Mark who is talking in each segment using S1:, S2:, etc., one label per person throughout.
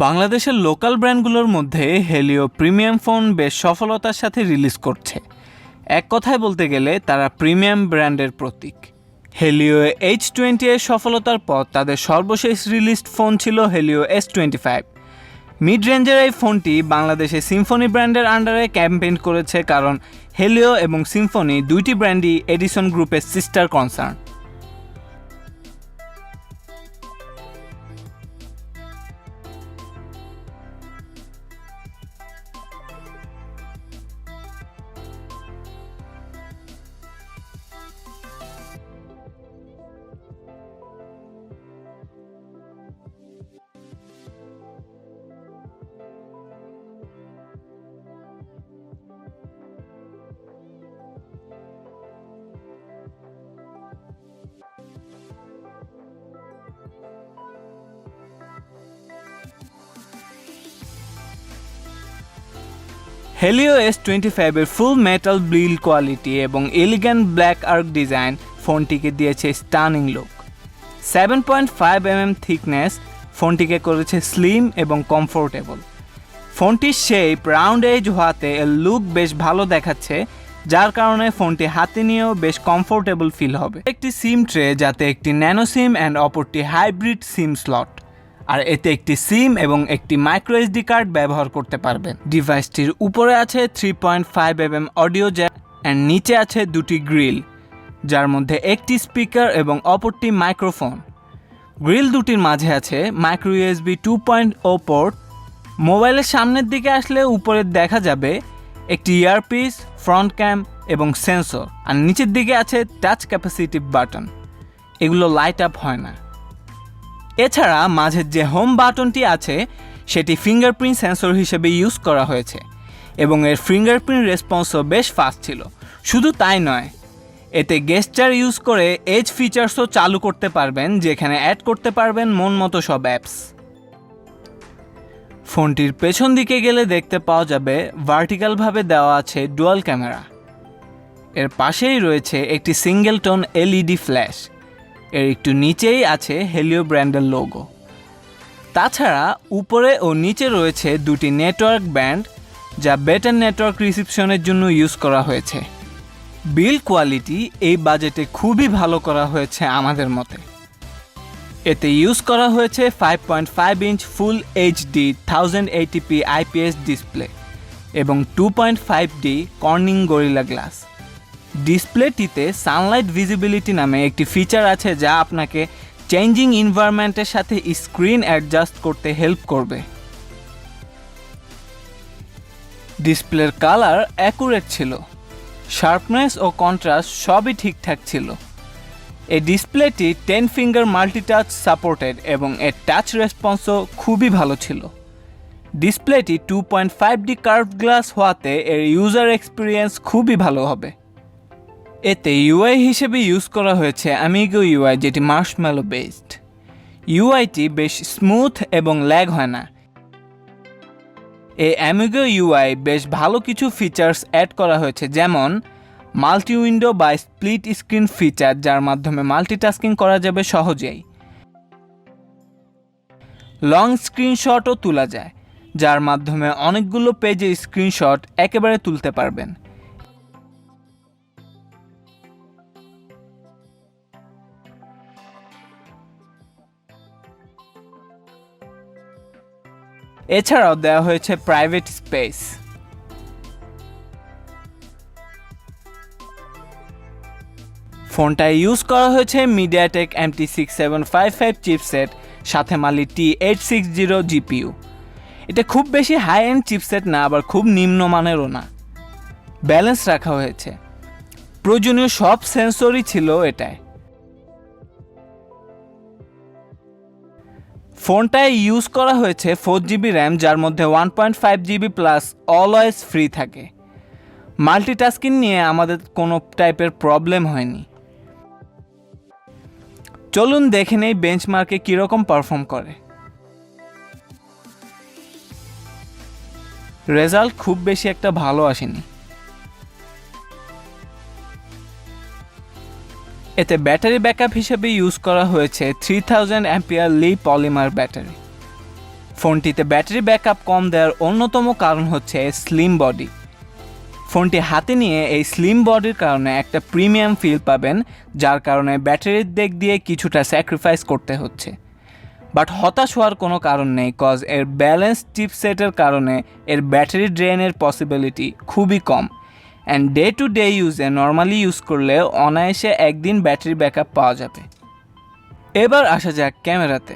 S1: বাংলাদেশের লোকাল ব্র্যান্ডগুলোর মধ্যে Helio premium phone বেশ সফলতার সাথে রিলিজ করছে। এক কথায় বলতে গেলে তারা প্রিমিয়াম ব্র্যান্ডের প্রতীক। হেলিও এইচ টোয়েন্টি এর সফলতার পর তাদের সর্বশেষ রিলিজড ফোন ছিল Helio S twenty five mid রেঞ্জের এই ফোনটি বাংলাদেশে সিম্ফনি ব্র্যান্ডের আন্ডারে ক্যাম্পেইন করেছে কারণ হেলিও এবং সিম্ফনি দুইটি ব্র্যান্ডই এডিসন গ্রুপের sister concern Helio S twenty ফাইভের ফুল মেটাল বিল কোয়ালিটি এবং এলিগ্যান্ট ব্ল্যাক আর্ক ডিজাইন ফোনটিকে দিয়েছে stunning look seven point five M M thickness ফোনটিকে করেছে স্লিম এবং কমফোর্টেবল ফোনটির শেপ রাউন্ড এজ হওয়াতে এর লুক বেশ ভালো দেখাচ্ছে, যার কারণে ফোনটি হাতে নিয়েও বেশ কমফোর্টেবল ফিল হবে। একটি সিম ট্রে যাতে একটি ন্যানো সিম অ্যান্ড অপরটি হাইব্রিড সিম স্লট আর এতে একটি সিম এবং একটি মাইক্রো এসডি কার্ড ব্যবহার করতে পারবেন। ডিভাইসটির উপরে আছে three point five M M audio jack and নিচে আছে দুটি গ্রিল যার মধ্যে একটি স্পিকার এবং অপরটি মাইক্রোফোন গ্রিল দুটির মাঝে আছে micro USB two point O port মোবাইলের সামনের দিকে আসলে উপরে দেখা যাবে একটি ইয়ারপিস ফ্রন্ট ক্যাম এবং সেন্সর আর নিচের দিকে আছে টাচ ক্যাপাসিটিভ বাটন এগুলো লাইট আপ হয় না। এছাড়া মাঝের যে হোম বাটনটি আছে, সেটি ফিঙ্গারপ্রিন্ট সেন্সর হিসেবে ইউজ করা হয়েছে এবং এর ফিঙ্গারপ্রিন্ট রেসপন্সও বেশ ফাস্ট ছিল। শুধু তাই নয়, এতে গেস্টার ইউজ করে এজ ফিচার্সও চালু করতে পারবেন, যেখানে অ্যাড করতে পারবেন মন মতো সব অ্যাপস ফোনটির পেছন দিকে গেলে দেখতে পাওয়া যাবে ভার্টিক্যালভাবে দেওয়া আছে ডুয়াল ক্যামেরা এর পাশেই রয়েছে একটি সিঙ্গেল টোন এলইডি ফ্ল্যাশ এর একটু নিচেই আছে হেলিও ব্র্যান্ডের লোগো তাছাড়া উপরে ও নিচে রয়েছে দুটি নেটওয়ার্ক ব্যান্ড যা বেটার নেটওয়ার্ক রিসিপশনের জন্য ইউজ করা হয়েছে। বিল কোয়ালিটি এই বাজেটে খুবই ভালো করা হয়েছে আমাদের মতে। এতে ইউজ করা হয়েছে five point five inch full HD thousand eighty p IPS display এবং two point five D Corning Gorilla glass ডিসপ্লেটিতে sunlight visibility নামে একটি ফিচার আছে যা আপনাকে চেঞ্জিং ইনভায়রনমেন্টের সাথে স্ক্রিন অ্যাডজাস্ট করতে হেল্প করবে। ডিসপ্লের কালার অ্যাকুরেট ছিল। শার্পনেস ও কন্ট্রাস্ট সবই ঠিকঠাক ছিল। এই ডিসপ্লেটি টেন ফিঙ্গার মাল্টিটাচ সাপোর্টেড এবং এর টাচ রেসপন্সও খুবই ভালো ছিল। ডিসপ্লেটি two point five D curve glass হওয়াতে এর ইউজার এক্সপিরিয়েন্স খুবই ভালো হবে। এতে ইউআই হিসেবে ইউজ করা হয়েছে আমিগো ইউআই যেটি মার্শম্যালো বেসড ইউআইটি বেশ স্মুথ এবং ল্যাগ হয় না। এই অ্যামিগো ইউআই বেশ ভালো কিছু ফিচার্স অ্যাড করা হয়েছে, যেমন মাল্টি উইন্ডো বা স্প্লিট স্ক্রিন ফিচার যার মাধ্যমে মাল্টিটাস্কিং করা যাবে সহজেই। লং স্ক্রিনশটও তোলা যায়, যার মাধ্যমে অনেকগুলো পেজে স্ক্রিনশট একেবারে তুলতে পারবেন। এছাড়াও দেওয়া হয়েছে প্রাইভেট স্পেস ফোনটা ইউজ করা হয়েছে MediaTek MT six seven five five chipset সাথে Mali T eight six zero GPU এটা খুব বেশি হাই এন্ড চিপসেট না, আবার খুব নিম্নমানেরও না। ব্যালেন্স রাখা হয়েছে। প্রয়োজনীয় সব সেন্সরই ছিল এটায়। ফোনটায় ইউজ করা হয়েছে ফোর জিবি র্যাম যার মধ্যে one point five GB plus always free থাকে। মাল্টিটাস্কিং নিয়ে আমাদের কোনো টাইপের প্রবলেম হয়নি। চলুন দেখে নেই বেঞ্চমার্কে কীরকম পারফর্ম করে। রেজাল্ট খুব বেশি একটা ভালো আসেনি। এতে ব্যাটারি ব্যাকআপ হিসেবে ইউজ করা হয়েছে three thousand ampere Li polymer battery ফোনটিতে ব্যাটারি ব্যাকআপ কম দেওয়ার অন্যতম কারণ হচ্ছে স্লিম বডি ফোনটি হাতে নিয়ে এই স্লিম বডির কারণে একটা প্রিমিয়াম ফিল পাবেন, যার কারণে ব্যাটারির দিক দিয়ে কিছুটা স্যাক্রিফাইস করতে হচ্ছে। বাট হতাশ হওয়ার কোনো কারণ নেই কজ এর ব্যালেন্স চিপসেটের কারণে এর ব্যাটারি ড্রেনের পসিবিলিটি খুবই কম। অ্যান্ড ডে টু ডে ইউজে নর্মালি ইউজ করলে অনায়াসে একদিন ব্যাটারি ব্যাকআপ পাওয়া যাবে। এবার আসা যাক ক্যামেরাতে।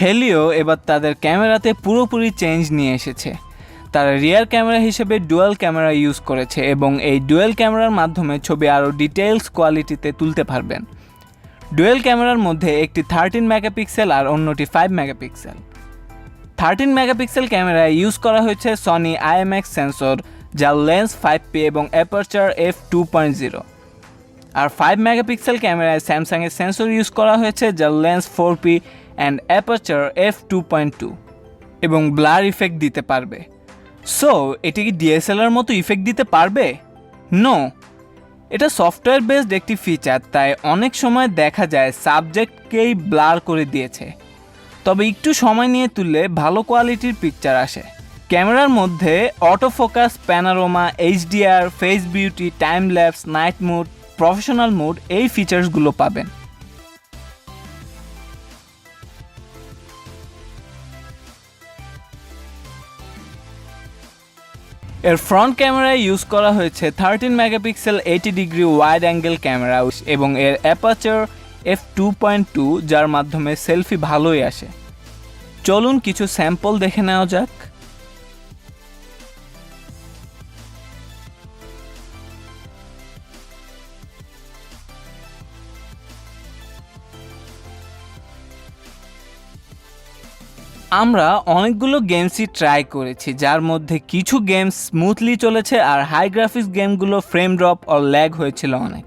S1: হেলিও এবার তাদের ক্যামেরাতে পুরোপুরি চেঞ্জ নিয়ে এসেছে। তারা রিয়ার ক্যামেরা হিসেবে ডুয়াল ক্যামেরা ইউজ করেছে এবং এই ডুয়েল ক্যামেরার মাধ্যমে ছবি আরও ডিটেলস কোয়ালিটিতে তুলতে পারবেন। ডুয়েল ক্যামেরার মধ্যে একটি থার্টিন মেগাপিক্সেল আর অন্যটি ফাইভ মেগাপিক্সেল থার্টিন মেগাপিক্সেল ক্যামেরায় ইউজ করা হয়েছে সনি আইএমএক্স সেন্সর যার লেন্স ফাইভ পি এবং aperture F two point zero আর ফাইভ মেগাপিক্সেল ক্যামেরায় স্যামসাংয়ের সেন্সর ইউজ করা হয়েছে যার lens four P and aperture F two point two এবং ব্লার ইফেক্ট দিতে পারবে। সো এটি কি ডিএসএলআর মতো ইফেক্ট দিতে পারবে? নো এটা সফটওয়্যার বেসড একটি ফিচার তাই অনেক সময় দেখা যায় সাবজেক্টকেই ব্লার করে দিয়েছে। তবে একটু সময় নিয়ে তুললে ভালো কোয়ালিটির পিকচার আসে। ক্যামেরার মধ্যে auto focus panorama HDR face beauty time lapse night mode professional mode এই ফিচার্সগুলো পাবেন। এর ফ্রন্ট ক্যামেরায় ইউজ করা হয়েছে thirteen megapixel eighty degree wide angle camera এবং এর aperture F two point two যার মাধ্যমে সেলফি ভালোই আসে। চলুন কিছু স্যাম্পল দেখে নেওয়া যাক। আমরা অনেকগুলো গেমসই ট্রাই করেছি, যার মধ্যে কিছু গেমস স্মুথলি চলেছে আর হাই গ্রাফিক্স গেমগুলো ফ্রেম ড্রপ ও ল্যাগ হয়েছিল অনেক।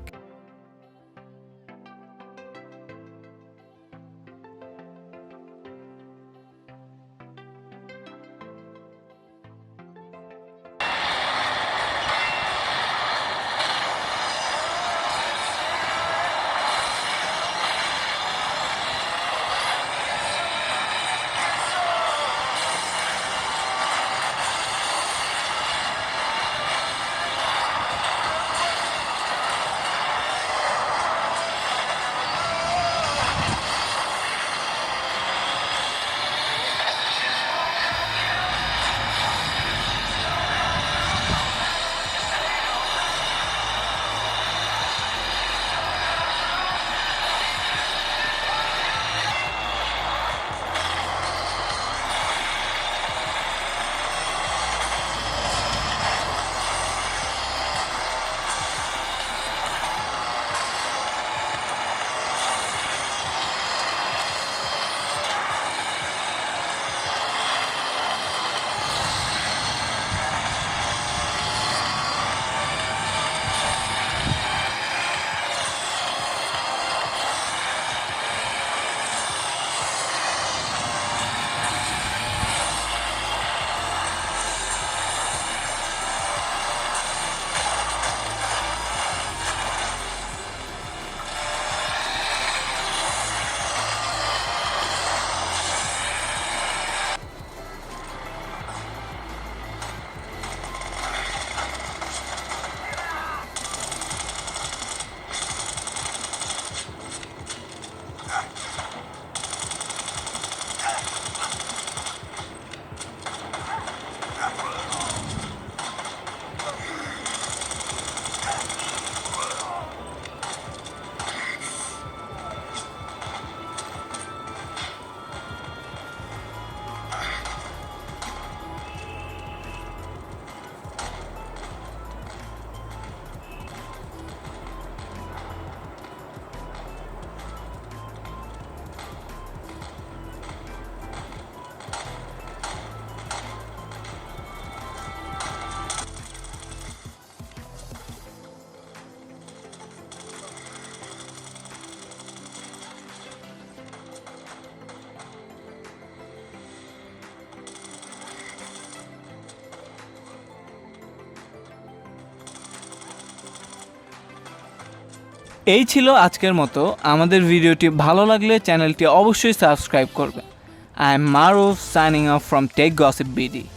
S1: Thank you. এই ছিল আজকের মতো আমাদের ভিডিওটি ভালো লাগলে চ্যানেলটি অবশ্যই সাবস্ক্রাইব করবে I am Maruf signing off from tech gossip BD.